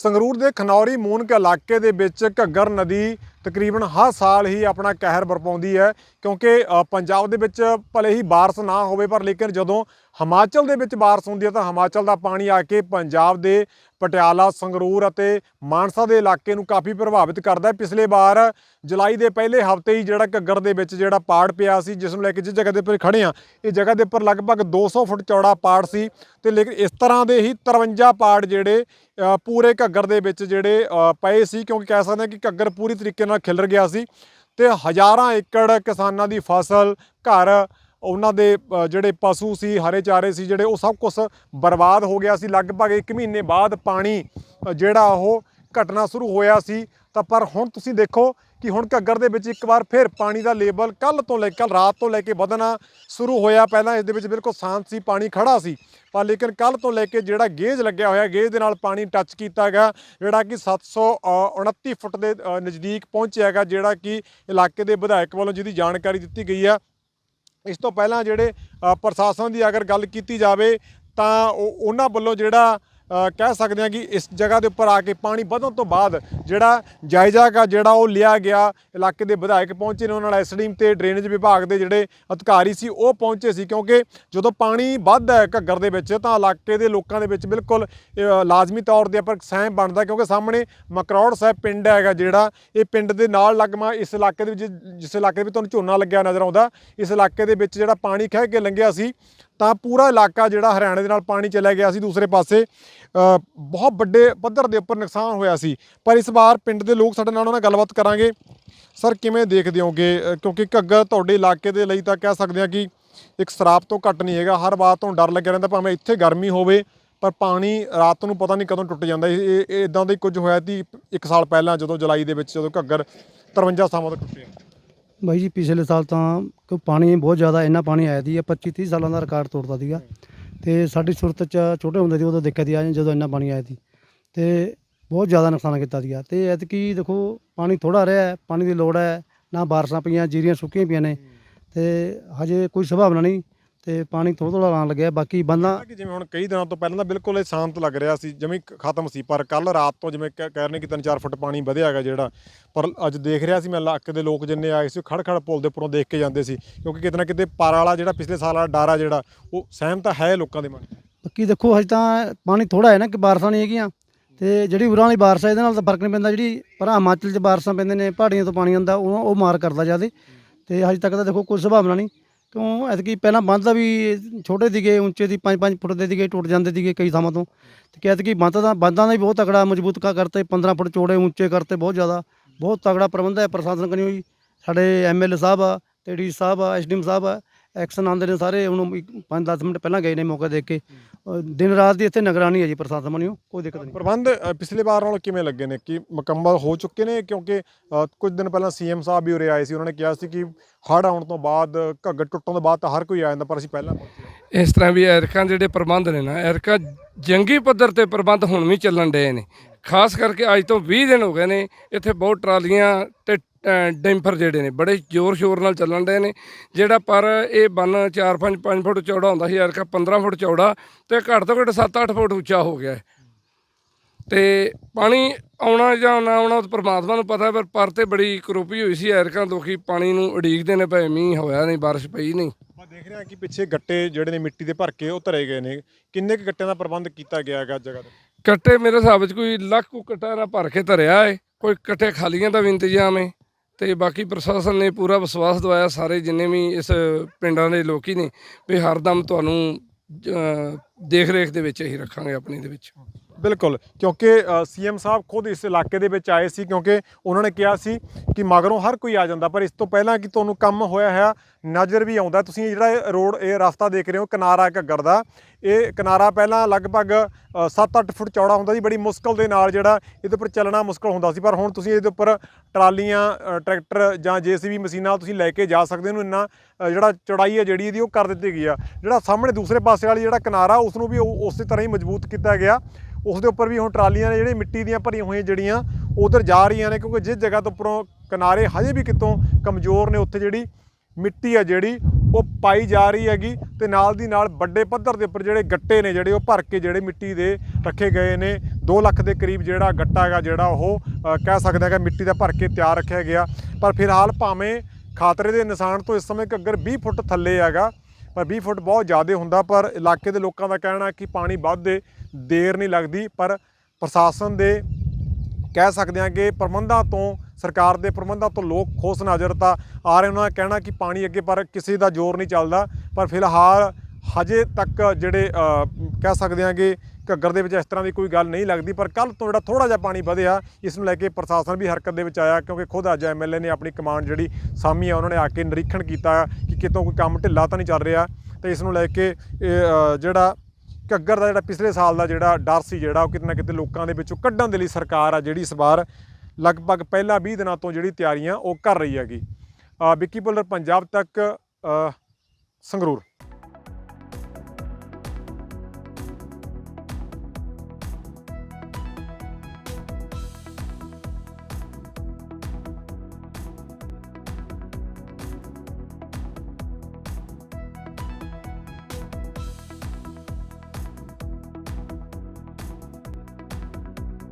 ਸੰਗਰੂਰ ਦੇ ਖਨੌਰੀ ਮੂਨਕ ਇਲਾਕੇ ਦੇ ਵਿੱਚ ਘੱਗਰ ਨਦੀ ਤਕਰੀਬਨ ਹਰ ਸਾਲ ਹੀ ਆਪਣਾ ਕਹਿਰ ਵਰਪਾਉਂਦੀ ਹੈ, ਕਿਉਂਕਿ ਪੰਜਾਬ ਦੇ ਵਿੱਚ ਭਲੇ ਹੀ ਬਾਰਸ ਨਾ ਹੋਵੇ, ਪਰ ਲੇਕਿਨ ਜਦੋਂ ਹਿਮਾਚਲ ਦੇ ਵਿੱਚ ਬਾਰਸ ਹੁੰਦੀ ਹੈ ਤਾਂ ਹਿਮਾਚਲ ਦਾ ਪਾਣੀ ਆ ਕੇ ਪੰਜਾਬ ਦੇ ਪਟਿਆਲਾ, ਸੰਗਰੂਰ ਅਤੇ ਮਾਨਸਾ ਦੇ ਇਲਾਕੇ ਨੂੰ ਕਾਫੀ ਪ੍ਰਭਾਵਿਤ ਕਰਦਾ ਹੈ। ਪਿਛਲੇ ਵਾਰ ਜੁਲਾਈ ਦੇ ਪਹਿਲੇ ਹਫ਼ਤੇ ਹੀ ਜਿਹੜਾ ਘੱਗਰ ਦੇ ਵਿੱਚ ਜਿਹੜਾ ਪਾੜ ਪਿਆ ਸੀ, ਜਿਸ ਨੂੰ ਲੈ ਕੇ ਜਿਸ ਜਗ੍ਹਾ ਦੇ ਉੱਪਰ ਖੜੇ ਆ ਇਹ ਜਗ੍ਹਾ ਦੇ ਉੱਪਰ ਲਗਭਗ 200 ਫੁੱਟ ਚੌੜਾ ਪਾੜ ਸੀ ਤੇ ਲੇਕਿਨ ਇਸ ਤਰ੍ਹਾਂ ਦੇ ਹੀ 53 ਪਾੜ ਜਿਹੜੇ ਪੂਰੇ ਘੱਗਰ ਦੇ ਵਿੱਚ ਜਿਹੜੇ ਪਏ ਸੀ, ਕਿਉਂਕਿ ਕਹਿ ਸਕਦੇ ਆ ਕਿ ਘੱਗਰ ਪੂਰੀ ਤਰੀਕੇ ਨਾਲ ਖਿਲਰ ਗਿਆ ਸੀ ਤੇ ਹਜ਼ਾਰਾਂ ਏਕੜ ਕਿਸਾਨਾਂ ਦੀ ਫਸਲ, ਘਰ, ਉਹਨਾਂ ਦੇ ਜਿਹੜੇ ਪਸ਼ੂ ਸੀ, ਹਰੇ ਚਾਰੇ ਸੀ, ਜਿਹੜੇ ਉਹ ਸਭ ਕੁਝ ਬਰਬਾਦ ਹੋ ਗਿਆ ਸੀ। ਲਗਭਗ 1 ਮਹੀਨੇ ਬਾਅਦ ਪਾਣੀ ਜਿਹੜਾ ਉਹ ਘਟਨਾ ਸ਼ੁਰੂ ਹੋਇਆ ਸੀ। ਤਾਂ ਪਰ ਹੁਣ ਤੁਸੀਂ ਦੇਖੋ ਕਿ ਹੁਣ ਘੱਗਰ ਦੇ ਵਿੱਚ ਇੱਕ ਵਾਰ ਫਿਰ ਪਾਣੀ ਦਾ ਲੈਵਲ ਕੱਲ ਤੋਂ ਲੈ ਕੱਲ ਰਾਤ ਤੋਂ ਲੈ ਕੇ ਵਧਣਾ ਸ਼ੁਰੂ ਹੋਇਆ। ਪਹਿਲਾਂ ਇਸ ਦੇ ਵਿੱਚ ਬਿਲਕੁਲ ਸ਼ਾਂਤ ਸੀ, ਪਾਣੀ ਖੜਾ ਸੀ। ਪਰ ਲੇਕਿਨ ਕੱਲ ਤੋਂ ਲੈ ਕੇ ਜਿਹੜਾ ਗੇਜ ਲੱਗਿਆ ਹੋਇਆ, ਗੇਜ ਦੇ ਨਾਲ ਪਾਣੀ ਟੱਚ ਕੀਤਾ ਗਿਆ, ਜਿਹੜਾ ਕਿ 729 ਫੁੱਟ ਦੇ ਨਜ਼ਦੀਕ ਪਹੁੰਚਿਆ ਹੈਗਾ ਜਿਹੜਾ ਕਿ ਇਲਾਕੇ ਦੇ ਵਿਧਾਇਕ ਵੱਲੋਂ ਜਿਹਦੀ ਜਾਣਕਾਰੀ ਦਿੱਤੀ ਗਈ ਆ। ਇਸ ਤੋਂ ਪਹਿਲਾਂ ਜਿਹੜੇ ਪ੍ਰਸ਼ਾਸਨ ਦੀ ਅਗਰ ਗੱਲ ਕੀਤੀ ਜਾਵੇ, ਤਾਂ ਉਹਨਾਂ ਵੱਲੋਂ ਜਿਹੜਾ ਕਹਿ ਸਕਦੇ ਹਾਂ ਕਿ ਇਸ ਜਗ੍ਹਾ ਦੇ ਉੱਪਰ ਆ ਕੇ ਪਾਣੀ ਵਧਣ ਤੋਂ ਬਾਅਦ ਜਿਹੜਾ ਜਾਇਜ਼ਾ ਗਾ ਜਿਹੜਾ ਉਹ ਲਿਆ ਗਿਆ, ਇਲਾਕੇ ਦੇ ਵਿਧਾਇਕ ਪਹੁੰਚੇ ਨੇ, ਉਹਨਾਂ ਨਾਲ ਐਸਡੀਐਮ ਤੇ ਡਰੇਨੇਜ ਵਿਭਾਗ ਦੇ ਜਿਹੜੇ ਅਧਿਕਾਰੀ ਸੀ, ਉਹ ਪਹੁੰਚੇ ਸੀ, ਕਿਉਂਕਿ ਜਦੋਂ ਪਾਣੀ ਵੱਧਦਾ ਹੈ ਘੱਗਰ ਦੇ ਵਿੱਚ, ਤਾਂ ਇਲਾਕੇ ਦੇ ਲੋਕਾਂ ਦੇ ਵਿੱਚ ਬਿਲਕੁਲ ਲਾਜ਼ਮੀ ਤੌਰ ਤੇ ਪਰ ਸਹਿਮ ਬਣਦਾ, ਕਿਉਂਕਿ ਸਾਹਮਣੇ ਮਕਰੌੜ ਸਾਹਿਬ ਪਿੰਡ ਹੈਗਾ ਜਿਹੜਾ, ਇਹ ਪਿੰਡ ਦੇ ਨਾਲ ਲੱਗਮਾ ਇਸ ਇਲਾਕੇ ਦੇ ਵਿੱਚ, ਜਿਸ ਇਲਾਕੇ ਦੇ ਵਿੱਚ ਤੁਹਾਨੂੰ ਝੋਨਾ ਲੱਗਿਆ ਨਜ਼ਰ ਆਉਂਦਾ, ਇਸ ਇਲਾਕੇ ਦੇ ਵਿੱਚ ਜਿਹੜਾ ਪਾਣੀ ਖਹਿ ਕੇ ਲੰਘਿਆ ਸੀ ਤਾਂ ਪੂਰਾ ਇਲਾਕਾ ਜਿਹੜਾ ਹਰਿਆਣੇ ਦੇ ਨਾਲ ਪਾਣੀ ਚਲਾ ਗਿਆ ਸੀ ਦੂਸਰੇ ਪਾਸੇ ਬਹੁਤ ਵੱਡੇ ਪੱਧਰ ਦੇ ਉੱਪਰ ਨੁਕਸਾਨ ਹੋਇਆ ਸੀ। ਪਰ ਇਸ ਵਾਰ ਪਿੰਡ ਦੇ ਲੋਕ ਸਾਡੇ ਨਾਲ ਉਹਨਾਂ ਨਾਲ ਗੱਲਬਾਤ ਕਰਾਂਗੇ। ਸਰ, ਕਿਵੇਂ ਦੇਖਦੇ ਹੋਗੇ? ਕਿਉਂਕਿ ਘੱਗਰ ਤੁਹਾਡੇ ਇਲਾਕੇ ਦੇ ਲਈ ਤਾਂ ਕਹਿ ਸਕਦੇ ਆ ਕਿ ਇੱਕ ਸਰਾਪ ਤੋਂ ਘੱਟ ਨਹੀਂ ਹੈਗਾ। ਹਰ ਵਾਰ ਤੋਂ ਡਰ ਲੱਗਿਆ ਰਹਿੰਦਾ, ਭਾਵੇਂ ਇੱਥੇ ਗਰਮੀ ਹੋਵੇ, ਪਰ ਪਾਣੀ ਰਾਤ ਨੂੰ ਪਤਾ ਨਹੀਂ ਕਦੋਂ ਟੁੱਟ ਜਾਂਦਾ। ਇਹ ਇਹ ਇਦਾਂ ਦਾ ਹੀ ਕੁਝ ਹੋਇਆ ਸੀ ਇੱਕ ਸਾਲ ਪਹਿਲਾਂ, ਜਦੋਂ ਜੁਲਾਈ ਦੇ ਵਿੱਚ ਜਦੋਂ ਘੱਗਰ 53 ਥਾਵਾਂ ਤੋਂ ਟੁੱਟਿਆ ਬਾਈ ਜੀ, ਪਿਛਲੇ ਸਾਲ ਤਾਂ ਕਿ ਪਾਣੀ ਬਹੁਤ ਜ਼ਿਆਦਾ, ਇੰਨਾ ਪਾਣੀ ਆਇਆ ਸੀ 25 30 ਸਾਲਾਂ ਦਾ ਰਿਕਾਰਡ ਤੋੜਦਾ ਸੀਗਾ। ਤੇ ਸਾਡੀ ਸੁਰਤ ਚ ਛੋਟੇ ਹੁੰਦੇ ਸੀ, ਉਦੋਂ ਦਿੱਕਤ ਹੀ ਆ ਜਦੋਂ ਇੰਨਾ ਪਾਣੀ ਆਇਆ ਸੀ। ਤੇ ਬਹੁਤ ਜ਼ਿਆਦਾ ਨੁਕਸਾਨ ਕੀਤਾ ਸੀਗਾ। ਤੇ ਐਤਕੀ ਦੇਖੋ, ਪਾਣੀ ਥੋੜਾ ਰਿਹਾ, ਪਾਣੀ ਦੀ ਲੋੜ ਹੈ, ਨਾ ਬਾਰਿਸ਼ਾਂ ਪਈਆਂ, ਜੀਰੀਆਂ ਸੁੱਕੀਆਂ ਪਈਆਂ ਨੇ। ਤੇ ਹਜੇ ਕੋਈ ਸੰਭਾਵਨਾ ਨਹੀਂ। ਤੇ ਪਾਣੀ ਥੋੜਾ ਥੋੜਾ ਆਉਣ ਲੱਗਿਆ ਬਾਕੀ ਬੰਦਾ ਕਿ ਜਿਵੇਂ ਹੁਣ ਕਈ ਦਿਨਾਂ ਤੋਂ ਪਹਿਲਾਂ ਤਾਂ ਬਿਲਕੁਲ ਇਹ ਸ਼ਾਂਤ ਲੱਗ ਰਿਹਾ ਸੀ ਜਿਵੇਂ ਖਤਮ ਸੀ ਪਰ ਕੱਲ ਰਾਤ ਤੋਂ ਜਿਵੇਂ ਕਹਿ ਰਹੇ ਨੇ ਕਿ 3-4 ਫੁੱਟ ਪਾਣੀ ਵਧਿਆ ਹੈਗਾ ਜਿਹੜਾ ਪਰ ਅੱਜ ਦੇਖ ਰਿਹਾ ਸੀ ਮੈਂ ਇਲਾਕੇ ਦੇ ਲੋਕ ਜਿੰਨੇ ਆਏ ਸੀ ਖੜ ਖੜ ਪੁਲ ਦੇ ਉੱਪਰੋਂ ਦੇਖ ਕੇ ਜਾਂਦੇ ਸੀ ਕਿਉਂਕਿ ਕਿਤੇ ਨਾ ਕਿਤੇ ਪਾਰ ਵਾਲਾ ਜਿਹੜਾ ਪਿਛਲੇ ਸਾਲ ਵਾਲਾ ਡਰ ਜਿਹੜਾ ਉਹ ਸਹਿਮ ਤਾਂ ਹੈ ਲੋਕਾਂ ਦੇ ਮਨ। ਬਾਕੀ ਦੇਖੋ ਹਜੇ ਤਾਂ ਪਾਣੀ ਥੋੜਾ ਹੈ ਨਾ ਕਿ ਬਾਰਿਸ਼ਾਂ ਨਹੀਂ ਹੈਗੀਆਂ ਤੇ ਜਿਹੜੀ ਉਰਾਂ ਵਾਲੀ ਬਾਰਿਸ਼ ਹੈ ਇਹਦੇ ਨਾਲ ਤਾਂ ਫ਼ਰਕ ਨਹੀਂ ਪੈਂਦਾ ਜਿਹੜੀ ਪਰ ਹਿਮਾਚਲ 'ਚ ਬਾਰਿਸ਼ਾਂ ਪੈਂਦੇ ਨੇ ਪਹਾੜੀਆਂ ਤੋਂ ਪਾਣੀ ਆਉਂਦਾ ਉਹ ਉਹ ਮਾਰ ਕਰਦਾ ਜਿਆਦੇ ਤੇ ਹਜੇ ਤੱਕ ਤਾਂ ਦੇਖੋ ਕੋਈ ਸੰਭਾਵਨਾ ਨਹੀਂ ਕਿਉਂ? ਐਤਕੀ ਪਹਿਲਾਂ ਬੰਦ ਦਾ ਵੀ ਛੋਟੇ ਸੀਗੇ, ਉੱਚੇ ਦੀ 5-5 ਫੁੱਟ ਦੇ ਸੀਗੇ, ਟੁੱਟ ਜਾਂਦੇ ਸੀਗੇ ਕਈ ਥਾਵਾਂ ਤੋਂ। ਤੇ ਐਤਕੀ ਬੰਦ ਦਾ ਬੰਦਾਂ ਦਾ ਵੀ ਬਹੁਤ ਤਕੜਾ ਮਜ਼ਬੂਤ ਕਾ ਕਰਤੇ 15 ਫੁੱਟ ਚੌੜੇ, ਉੱਚੇ ਕਰਤੇ ਬਹੁਤ ਜ਼ਿਆਦਾ। ਬਹੁਤ ਤਕੜਾ ਪ੍ਰਬੰਧ ਹੈ, ਪ੍ਰਸ਼ਾਸਨ ਕਨੀ ਹੋਈ। ਸਾਡੇ ਐਮਐਲਏ ਸਾਹਿਬ ਆ, ਤੇ ਡੀ ਸਾਹਿਬ ਆ ਐਸਡੀਐਮ ਸਾਹਿਬ ਆ ਐਕਸ਼ਨ ਆਉਂਦੇ ਨੇ ਸਾਰੇ ਉਹਨੂੰ 5-10 ਮਿੰਟ ਪਹਿਲਾਂ ਗਏ ਨੇ ਮੌਕਾ ਦੇਖ ਕੇ। ਦਿਨ ਰਾਤ ਦੀ ਇੱਥੇ ਨਿਗਰਾਨੀ ਹੈ ਜੀ ਪ੍ਰਸ਼ਾਸਨ ਵੱਲੋਂ ਕੋਈ ਦਿੱਕਤ ਨਹੀਂ। ਪ੍ਰਬੰਧ ਪਿਛਲੇ ਵਾਰ ਨਾਲੋਂ ਕਿਵੇਂ ਲੱਗੇ ਨੇ? ਕਿ ਮੁਕੰਮਲ ਹੋ ਚੁੱਕੇ ਨੇ? ਕਿਉਂਕਿ ਕੁਝ ਦਿਨ ਪਹਿਲਾਂ ਸੀਐਮ ਸਾਹਿਬ ਵੀ ਉਰੇ ਆਏ ਸੀ ਉਹਨਾਂ ਨੇ ਕਿਹਾ ਸੀ ਕਿ ਹੜ੍ਹ ਆਉਣ ਤੋਂ ਬਾਅਦ ਘੱਗਰ ਟੁੱਟਣ ਤੋਂ ਬਾਅਦ ਤਾਂ ਹਰ ਕੋਈ ਆ ਜਾਂਦਾ ਪਰ ਅਸੀਂ ਪਹਿਲਾਂ ਪਹੁੰਚੇ ਇਸ ਤਰ੍ਹਾਂ ਵੀ ਐਰਕਾਂ ਜਿਹੜੇ ਪ੍ਰਬੰਧ ਨੇ ਨਾ ਐਰਕਾਂ ਜੰਗੀ ਪੱਧਰ ਤੇ ਪ੍ਰਬੰਧ ਹੁਣ ਵੀ ਚੱਲਣ ਡਏ ਨੇ। ਖਾਸ ਕਰਕੇ ਅੱਜ ਤੋਂ 20 ਦਿਨ ਹੋ ਗਏ ਨੇ, ਇੱਥੇ ਬਹੁਤ ਟਰਾਲੀਆਂ ਤੇ ਡੈਂਫਰ ਜਿਹੜੇ ਨੇ, ਬੜੇ ਜ਼ੋਰ ਸ਼ੋਰ ਨਾਲ ਚੱਲਣ ਡਏ ਨੇ, ਜਿਹੜਾ ਪਰ ਇਹ ਬੰਨ 4-5 5 ਫੁੱਟ ਚੌੜਾ ਹੁੰਦਾ ਸੀ ਐਰਕਾ 15 ਫੁੱਟ ਚੌੜਾ ਤੇ ਘੱਟ ਤੋਂ ਘੱਟ 7-8 ਫੁੱਟ ਉੱਚਾ ਹੋ ਗਿਆ ਹੈ। ਤੇ ਪਾਣੀ ਆਉਣਾ ਜਾਂ ਨਾ ਆਉਣਾ ਪਰਮਾਤਮਾ ਨੂੰ ਪਤਾ, ਪਰ ਪਰ ਤੇ ਬੜੀ ਕਰੋਪੀ ਹੋਈ ਸੀ ਐਰਕਾਂ ਲੋਕੀ ਪਾਣੀ ਨੂੰ ਉਡੀਕਦੇ ਨੇ, ਭਾਵੇਂ ਮੀਂਹ ਹੋਇਆ ਨਹੀਂ, ਬਾਰਿਸ਼ ਪਈ ਨਹੀਂ। ਆਪਾਂ ਦੇਖ ਰਿਹਾ ਕਿ ਪਿੱਛੇ ਗੱਟੇ ਜਿਹੜੇ ਨੇ ਮਿੱਟੀ ਦੇ ਭਰ ਕੇ ਉਹ ਧਰੇ ਗਏ ਨੇ, ਕਿੰਨੇ ਕੁ ਗੱਟਿਆਂ ਦਾ ਪ੍ਰਬੰਧ ਕੀਤਾ ਗਿਆ ਹੈਗਾ ਜਗ੍ਹਾ ਤੇ? ਕੱਟੇ ਮੇਰੇ ਹਿਸਾਬ ਵਿੱਚ ਕੋਈ ਲੱਖ ਕੁ ਕੱਟਾ ਨਾਲ ਭਰ ਕੇ ਧਰਿਆ ਏ, ਕੋਈ ਕੱਟੇ ਖਾਲੀਆਂ ਦਾ ਵੀ ਇੰਤਜ਼ਾਮ ਏ। ਤੇ ਬਾਕੀ ਪ੍ਰਸ਼ਾਸਨ ਨੇ ਪੂਰਾ ਵਿਸ਼ਵਾਸ ਦਵਾਇਆ ਸਾਰੇ ਜਿੰਨੇ ਵੀ ਇਸ ਪਿੰਡਾਂ ਦੇ ਲੋਕੀ ਨੇ, ਵੀ ਹਰਦਮ ਤੁਹਾਨੂੰ ਦੇਖ ਰੇਖ ਦੇ ਵਿੱਚ ਹੀ ਰੱਖਾਂਗੇ ਆਪਣੀ ਦੇ ਵਿੱਚ। ਬਿਲਕੁਲ, ਕਿਉਂਕਿ ਸੀਐਮ ਸਾਹਿਬ ਖੁਦ ਇਸ ਇਲਾਕੇ ਦੇ ਵਿੱਚ ਆਏ ਸੀ ਕਿਉਂਕਿ ਉਹਨਾਂ ਨੇ ਕਿਹਾ ਸੀ ਕਿ ਮਗਰੋਂ ਹਰ ਕੋਈ ਆ ਜਾਂਦਾ, ਪਰ ਇਸ ਤੋਂ ਪਹਿਲਾਂ ਕਿ ਤੁਹਾਨੂੰ ਕੰਮ ਹੋਇਆ ਹੈ, ਨਜ਼ਰ ਵੀ ਆਉਂਦਾ। ਤੁਸੀਂ ਜਿਹੜਾ ਰੋਡ, ਇਹ ਰਸਤਾ ਦੇਖ ਰਹੇ ਹੋ, ਕਿਨਾਰਾ ਘੱਗਰ ਦਾ। ਇਹ ਕਿਨਾਰਾ ਪਹਿਲਾਂ ਲਗਭਗ 7-8 ਫੁੱਟ ਚੌੜਾ ਹੁੰਦਾ ਸੀ, ਬੜੀ ਮੁਸ਼ਕਲ ਦੇ ਨਾਲ ਜਿਹੜਾ ਇਹਦੇ ਉੱਪਰ ਚੱਲਣਾ ਮੁਸ਼ਕਲ ਹੁੰਦਾ ਸੀ, ਪਰ ਹੁਣ ਤੁਸੀਂ ਇਹਦੇ ਉੱਪਰ ਟਰਾਲੀਆਂ ਟਰੈਕਟਰ ਜਾਂ ਜੀਸੀਬੀ ਮਸ਼ੀਨਾਂ ਤੁਸੀਂ ਲੈ ਕੇ ਜਾ ਸਕਦੇ ਹੋ, ਇਹਨੂੰ ਇੰਨਾ ਜਿਹੜਾ ਚੌੜਾਈ ਹੈ ਜਿਹੜੀ ਇਹਦੀ ਉਹ ਕਰ ਦਿੱਤੀ ਗਈ ਆ। ਜਿਹੜਾ ਸਾਹਮਣੇ ਦੂਸਰੇ ਪਾਸੇ ਵਾਲੀ ਜਿਹੜਾ ਕਿਨਾਰਾ ਉਸ ਨੂੰ ਵੀ ਉਹ- ਉਸੇ ਤਰ੍ਹਾਂ ਹੀ ਮਜ਼ਬੂਤ ਕੀਤਾ ਗਿਆ। ਉਸ ਦੇ ਉੱਪਰ ਵੀ ਹੁਣ ਟਰਾਲੀਆਂ ਨੇ ਜਿਹੜੇ ਮਿੱਟੀ ਦੀਆਂ ਭਰੀਆਂ ਹੋਈਆਂ ਜਿਹੜੀਆਂ, ਉਧਰ ਜਾ ਰਹੀਆਂ ਨੇ, ਕਿਉਂਕਿ ਜਿਸ ਜਗ੍ਹਾ ਤੋਂ ਉੱਪਰੋਂ ਕਿਨਾਰੇ ਹਜੇ ਵੀ ਕਿਤੋਂ ਕਮਜ਼ੋਰ ਨੇ ਉੱਥੇ ਜਿਹੜੀ ਮਿੱਟੀ ਆ ਜਿਹੜੀ, ਉਹ ਪਾਈ ਜਾ ਰਹੀ ਹੈਗੀ ਤੇ ਨਾਲ ਦੀ ਨਾਲ ਵੱਡੇ ਪੱਧਰ ਦੇ ਉੱਪਰ ਜਿਹੜੇ ਗੱਟੇ ਨੇ ਜਿਹੜੇ, ਉਹ ਭਰ ਕੇ ਜਿਹੜੇ ਮਿੱਟੀ ਦੇ ਰੱਖੇ ਗਏ ਨੇ। 2 ਲੱਖ ਦੇ ਕਰੀਬ ਜਿਹੜਾ ਗੱਟਾ ਹੈਗਾ ਜਿਹੜਾ ਉਹ ਕਹਿ ਸਕਦੇ ਹਾਂ ਮਿੱਟੀ ਦਾ ਭਰ ਕੇ ਤਿਆਰ ਰੱਖਿਆ ਗਿਆ। ਪਰ ਫਿਲਹਾਲ ਭਾਵੇਂ ਖਾਤਰੇ ਦੇ ਨਿਸ਼ਾਨ ਤੋਂ ਇਸ ਸਮੇਂ ਘੱਗਰ 20 ਫੁੱਟ ਥੱਲੇ ਹੈਗਾ, ਪਰ 20 ਫੁੱਟ ਬਹੁਤ ਜ਼ਿਆਦਾ ਹੁੰਦਾ, ਪਰ ਇਲਾਕੇ ਦੇ ਲੋਕਾਂ ਦਾ ਕਹਿਣਾ ਕਿ ਪਾਣੀ ਵੱਧਦੇ ਦੇਰ ਨਹੀਂ ਲੱਗਦੀ ਪਰ ਪ੍ਰਸ਼ਾਸਨ ਦੇ ਕਹਿ ਸਕਦੇ ਹਾਂ ਕਿ ਪ੍ਰਬੰਧਾਂ ਤੋਂ ਸਰਕਾਰ ਦੇ ਪ੍ਰਬੰਧਾਂ ਤੋਂ ਲੋਕ ਖੁਸ਼ ਨਜ਼ਰ ਤਾਂ ਆ ਰਹੇ ਉਹਨਾਂ ਦਾ ਕਹਿਣਾ ਕਿ ਪਾਣੀ ਅੱਗੇ ਪਰ ਕਿਸੇ ਦਾ ਜ਼ੋਰ ਨਹੀਂ ਚੱਲਦਾ ਪਰ ਫਿਲਹਾਲ ਹਜੇ ਤੱਕ ਜਿਹੜੇ ਕਹਿ ਸਕਦੇ ਹਾਂ ਕਿ ਘੱਗਰ ਦੇ ਵਿੱਚ ਇਸ ਤਰ੍ਹਾਂ ਦੀ ਕੋਈ ਗੱਲ ਨਹੀਂ ਲੱਗਦੀ ਪਰ ਕੱਲ ਤੋਂ ਜਿਹੜਾ ਥੋੜਾ ਜਿਹਾ ਪਾਣੀ ਵਧਿਆ ਇਸ ਨੂੰ ਲੈ ਕੇ ਪ੍ਰਸ਼ਾਸਨ ਵੀ ਹਰਕਤ ਦੇ ਵਿੱਚ ਆਇਆ ਕਿਉਂਕਿ ਖੁਦ ਅੱਜ ਐਮਐਲਏ ਨੇ ਆਪਣੀ ਕਮਾਂਡ ਜਿਹੜੀ ਸਾਮੀ ਆ ਉਹਨਾਂ ਨੇ ਆ ਕੇ ਨਿਰੀਖਣ ਕੀਤਾ ਕਿ ਕਿਤੋਂ ਕੋਈ ਕੰਮ ਢਿੱਲਾ ਤਾਂ ਨਹੀਂ ਚੱਲ ਰਿਹਾ। ਤੇ ਇਸ ਨੂੰ ਲੈ ਕੇ ਇਹ, ਜਿਹੜਾ ਘੱਗਰ ਦਾ ਜਿਹੜਾ ਪਿਛਲੇ ਸਾਲ ਦਾ ਜਿਹੜਾ ਡਰ ਸੀ ਜਿਹੜਾ, ਉਹ ਕਿਤੇ ਨਾ ਕਿਤੇ ਲੋਕਾਂ ਦੇ ਵਿੱਚੋਂ ਕੱਢਣ ਦੇ ਲਈ ਸਰਕਾਰ ਆ ਜਿਹੜੀ ਇਸ ਵਾਰ ਲਗਭਗ ਪਹਿਲਾਂ 20 ਦਿਨਾਂ ਤੋਂ ਜਿਹੜੀ ਤਿਆਰੀਆਂ ਉਹ ਕਰ ਰਹੀ ਹੈਗੀ। ਵਿੱਕੀ ਬੁੱਲਰ ਪੰਜਾਬ ਤੱਕ ਸੰਗਰੂਰ।